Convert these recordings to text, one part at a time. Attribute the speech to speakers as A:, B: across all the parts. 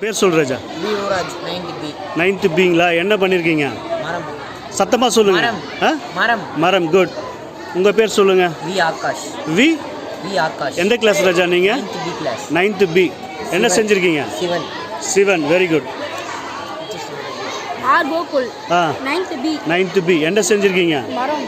A: பேர் சொல் ராஜா.
B: பி யுவராஜ் பி
A: நைன்த்து பிங்களா என்ன பண்ணியிருக்கீங்க
B: மரம்.
A: சத்தமாக சொல்லுங்க.
B: மரம்.
A: ஆ?
B: மரம்.
A: மரம் குட் உங்கள் பேர் சொல்லுங்க.
B: V Akash.
A: V
B: V Akash.
A: எந்த கிளாஸ் ராஜா நீங்கள்
B: ninth B class
A: ninth B என்ன
B: Sivan.
A: செஞ்சுருக்கீங்க?
B: Sivan.
A: Sivan very good
C: R Gokul.
A: ஆ.
C: நைன்த் பி
A: நைன்த்து பி என்ன செஞ்சுருக்கீங்க?
C: மரம்.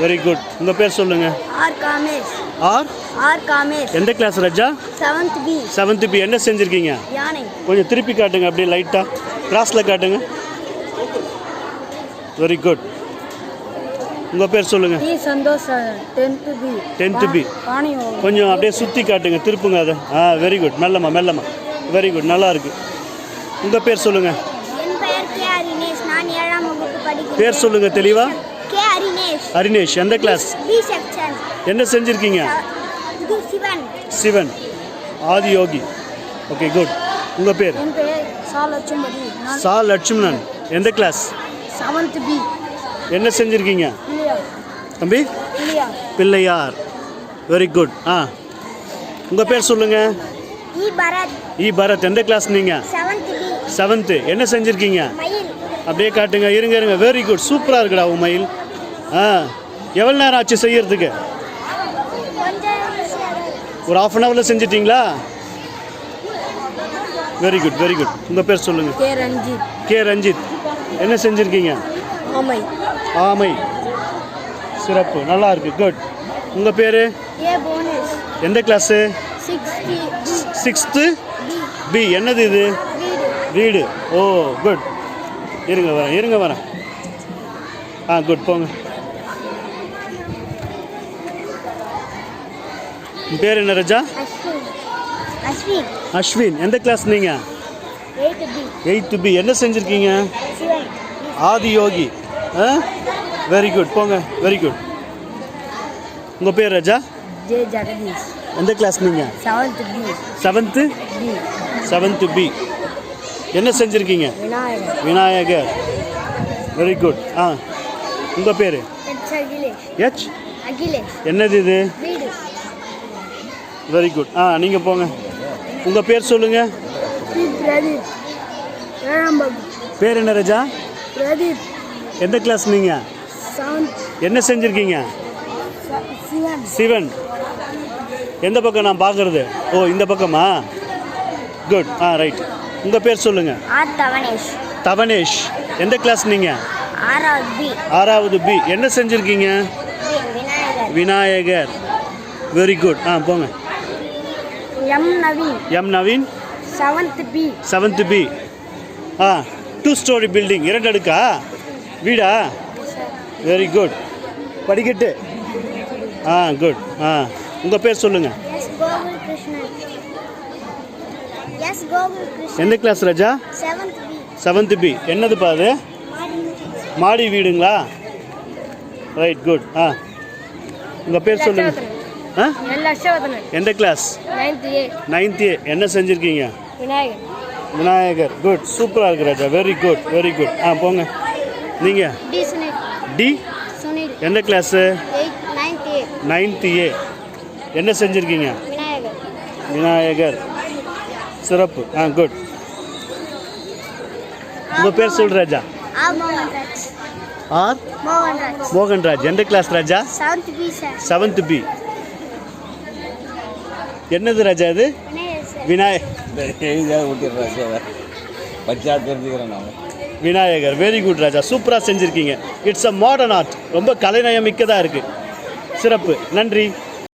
A: வெரி குட் உங்கள் பேர் சொல்லுங்க.
C: R Kamesh
A: R
C: R Kamesh
A: எந்த கிளாஸ் ராஜா
C: செவன்த் பி
A: செவன்த்து பி என்ன செஞ்சுருக்கீங்க?
C: யானை.
A: கொஞ்சம் திருப்பி காட்டுங்க அப்படியே லைட்டாக கிராஸில் காட்டுங்க. வெரி குட் உங்கள் பேர் சொல்லுங்கள்
C: T Santhosh tenth B
A: 10th B.
C: பாணியம்
A: கொஞ்சம் அப்படியே சுற்றி காட்டுங்க திருப்புங்க அதை. ஆ வெரி குட் மெல்லம்மா மெல்லம்மா. வெரி குட் நல்லா இருக்கு. உங்கள் பேர் சொல்லுங்கள்
C: என் பெயர் கே அரினேஷ்
A: எந்த கிளாஸ் என்ன செஞ்சுருக்கீங்க?
C: சிவன்.
A: ஆதி யோகி. ஓகே குட் உங்கள் பேர்?
C: சா
A: லட்சுமணன். எந்த கிளாஸ் என்ன செஞ்சுருக்கீங்க? தம்பி? பிள்ளையார். வெரி குட் ஆ. உங்கள் பேர் சொல்லுங்கள்
C: இ பரத்
A: எந்த கிளாஸ் நீங்கள் செவன்த்து என்ன செஞ்சுருக்கீங்க? அப்படியே காட்டுங்க. இருங்க இருங்க. வெரி குட் சூப்பராக இருக்குடா உன் மயில். ஆ எவ்வளோ நேரம் ஆச்சு செய்யறதுக்கு? ஒரு ஆஃப் அன் ஹவரில் செஞ்சிட்டிங்களா? வெரி குட் வெரி குட் உங்கள் பேர் சொல்லுங்கள்
C: கே ரஞ்சித்.
A: கே ரஞ்சித். என்ன செஞ்சுருக்கீங்க?
C: ஆமை.
A: ஆமை. சிறப்பு நல்லா இருக்கு குட் உங்கள் பேர்? எந்த கிளாஸு சிக்ஸ்த்து.
C: பி
A: என்னது இது?
C: வீடு.
A: ஓ குட் இருங்க வரேன் இருங்க வரேன். ஆ குட் போங்க. பேர் என்ன ரஜா?
C: அஸ்வின். அஸ்வின்.
A: எந்த கிளாஸ் நீங்கள் எயித்து பி என்ன செஞ்சுருக்கீங்க? ஆதி யோகி. ஆ? வெரி குட் போங்க. வெரி குட் உங்கள் பேர் ரஜா? எந்த கிளாஸ் நீங்கள் செவன்த்து செவன்த்து பி என்ன செஞ்சுருக்கீங்க?
C: விநாயகர்.
A: வெரி குட் ஆ. உங்கள் பேர்?
C: எச்
A: என்னது இது? வெரி குட் ஆ நீங்கள் போங்க. உங்கள் பேர் சொல்லுங்கள் பேர் என்ன ரஜா?
C: பிரதீப்
A: எந்த கிளாஸ் நீங்கள் என்ன செஞ்சுருக்கீங்க?
C: சிவன்
A: எந்த பக்கம் நான் பார்க்குறது? ஓ இந்த பக்கமா? குட் ஆ ரைட் உங்கள் பேர் சொல்லுங்கள்
C: தவனேஷ்
A: தவனேஷ் எந்த கிளாஸ் நீங்கள்
C: ஆறாவது பி
A: என்ன செஞ்சுருக்கீங்க?
C: விநாயகர்.
A: வெரி குட் ஆ போங்க.
C: M Naveen
A: M Naveen
C: seventh B
A: seventh B ஆ டூ ஸ்டோரி பில்டிங் இரண்டு அடுக்கா? வீடா? வெரி குட் படிக்கட்டு. ஆ குட் ஆ உங்கள் பேர் சொல்லுங்கள் எந்த கிளாஸ் ராஜா?
C: செவன்த் பி
A: செவன்த்து பி என்னதுப்பா அது? மாடி வீடுங்களா? ரைட் குட் ஆ. உங்கள் பேர் சொல்லுங்கள் எந்த கிளாஸ்
C: நைன்த் ஏ
A: நைன்த்து என்ன செஞ்சுருக்கீங்க?
C: விநாயகர்.
A: விநாயகர். குட் சூப்பராக இருக்கு ராஜா. வெரி குட் வெரி குட் ஆ போங்க. நீங்கள்
C: டி
A: எந்த class
C: eight ninth A
A: ninth A என்ன செஞ்சுருக்கீங்க?
C: விநாயகர்.
A: விநாயகர். சிறப்பு. ஆ குட் உங்கள் பேர் சொல் ராஜா.
C: ஆர்? மோகன்ராஜ்.
A: எந்த கிளாஸ் ராஜா?
C: செவன்த் பி
A: என்னது ராஜா இது
C: விநாயகர்
D: பச்சா தெரிஞ்சுக்கிறேன் நான்.
A: விநாயகர் வெரி குட் ராஜா. சூப்பராக செஞ்சுருக்கீங்க. இட்ஸ் அ மாடர்ன் ஆர்ட் ரொம்ப கலைநயம் மிக்கதாக இருக்குது சிறப்பு. நன்றி.